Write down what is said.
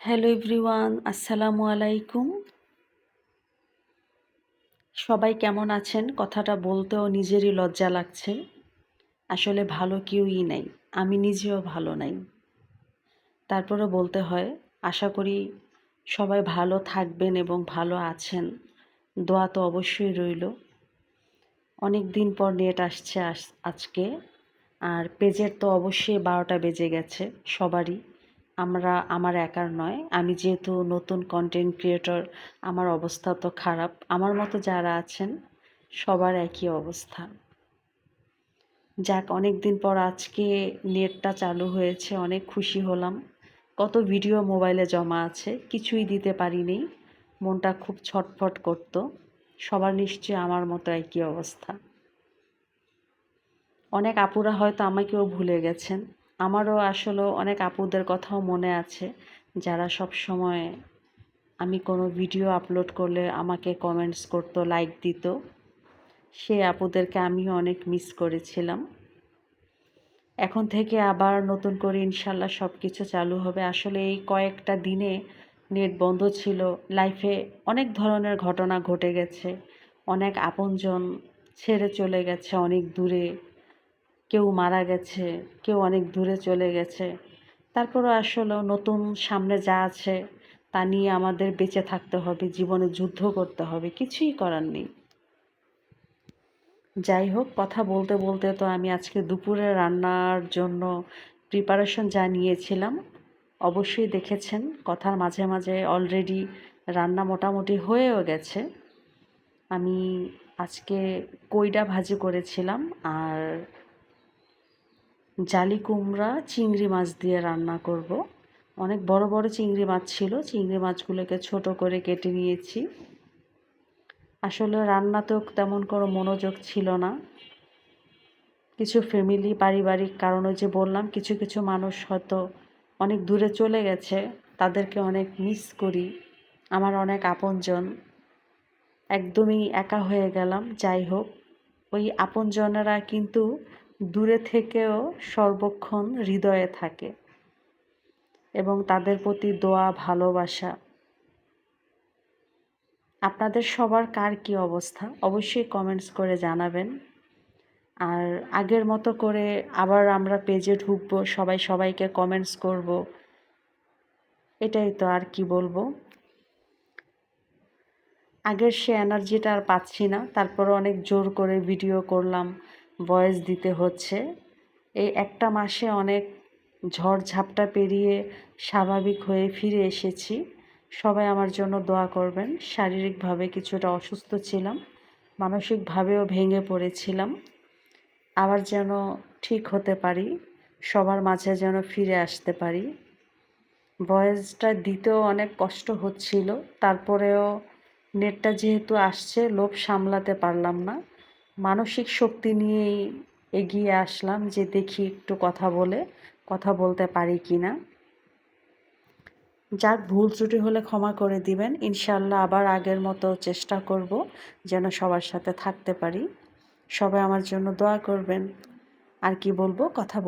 Hello everyone, আসসালামু আলাইকুম। সবাই কেমন আছেন? কথাটা বলতেও নিজেরই লজ্জা লাগছে। আসলে ভালো কেউই নাই, আমি নিজেও ভালো নাই। তারপরে বলতে হয়, আশা করি সবাই ভালো থাকবেন এবং ভালো আছেন। দোয়া তো অবশ্যই রইল। অনেক দিন পর নেট আসছে আজকে, আর পেজের তো অবশ্যই বারোটা বেজে গেছে, সবারই। আমরা, আমার একার নয়। আমি যেহেতু নতুন কন্টেন্ট ক্রিয়েটর আমার অবস্থা তো খারাপ। আমার মতো যারা আছেন, সবার একই অবস্থা। যাক অনেক দিন পর আজকে নেটটা চালু হয়েছে, অনেক খুশি হলাম। কত ভিডিও মোবাইলে জমা আছে, কিছুই দিতে পারিনি। মনটা খুব ছটফট করত। সবার নিশ্চয়ই আমার মতো একই অবস্থা। অনেক আপুরা হয়তো আমাকেও ভুলে গেছেন। আমারও আসলে অনেক আপুদের কথাও মনে আছে। যারা সব সময় আমি কোনো ভিডিও আপলোড করলে আমাকে কমেন্টস করতো লাইক দিত, সে আপুদেরকে আমিও অনেক মিস করেছিলাম। এখন থেকে আবার নতুন করে ইনশাল্লাহ সব কিছু চালু হবে। আসলে এই কয়েকটা দিনে নেট বন্ধ ছিল। লাইফে অনেক ধরনের ঘটনা ঘটে গেছে। অনেক আপনজন ছেড়ে চলে গেছে অনেক দূরে। কেউ মারা গেছে, কেউ অনেক দূরে চলে গেছে। তারপরও আসলে নতুন সামনে যা আছে তা নিয়ে আমাদের বেঁচে থাকতে হবে, জীবনে যুদ্ধ করতে হবে, কিছুই করার নেই। যাই হোক, কথা বলতে বলতে তো আমি আজকে দুপুরে রান্নার জন্য প্রিপারেশন যা নিয়েছিলাম, অবশ্যই দেখেছেন, কথার মাঝে মাঝে অলরেডি রান্না মোটামুটি হয়েও গেছে। আমি আজকে কইডা ভাজি করেছিলাম, আর জালি কুমড়া, চিংড়ি মাছ দিয়ে রান্না করব। অনেক বড় বড় চিংড়ি মাছ ছিল, চিংড়ি মাছগুলোকে ছোট করে কেটে নিয়েছি। আসলে রান্নাতেও তেমন কোনো মনোযোগ ছিল না। কিছু ফ্যামিলি পারিবারিক কারণে যে বললাম, কিছু কিছু মানুষ হয়তো অনেক দূরে চলে গেছে, তাদেরকে অনেক মিস করি। আমার অনেক আপনজন। একদমই একা হয়ে গেলাম, যাই হোক। ওই আপনজনেরা কিন্তু দূরে থেকেও সর্বক্ষণ হৃদয়ে থাকে এবং তাদের প্রতি দোয়া, ভালোবাসা। আপনাদের সবার কার কি অবস্থা? অবশ্যই কমেন্টস করে জানাবেন। আর আগের মতো করে আবার আমরা পেজে ঢুকবো, সবাই সবাইকে কমেন্টস করব। এটাই তো আর কি বলব। আগের সে এনার্জিটা আর পাচ্ছি না তারপর অনেক জোর করে ভিডিও করলাম। ভয়েস দিতে হচ্ছে। এই একটা মাসে অনেক ঝড় ঝাপটা পেরিয়ে স্বাভাবিক হয়ে ফিরে এসেছি। সবাই আমার জন্য দোয়া করবেন। শারীরিকভাবে কিছুটা অসুস্থ ছিলাম, মানসিকভাবেও ভেঙে পড়েছিলাম। আবার যেন ঠিক হতে পারি, সবার মাঝে যেন ফিরে আসতে পারি। ভয়েসটা দিতেও অনেক কষ্ট হচ্ছিল, তারপরেও নেটটা যেহেতু আসছে, লোভ সামলাতে পারলাম না। মানসিক শক্তি নিয়েই এগিয়ে আসলাম যে দেখি একটু কথা বলে, কথা বলতে পারি কি না যার ভুল ত্রুটি হলে ক্ষমা করে দিবেন। ইনশাল্লাহ আবার আগের মতো চেষ্টা করব যেন সবার সাথে থাকতে পারি। সবাই আমার জন্য দোয়া করবেন। আর কি বলব? কথা বল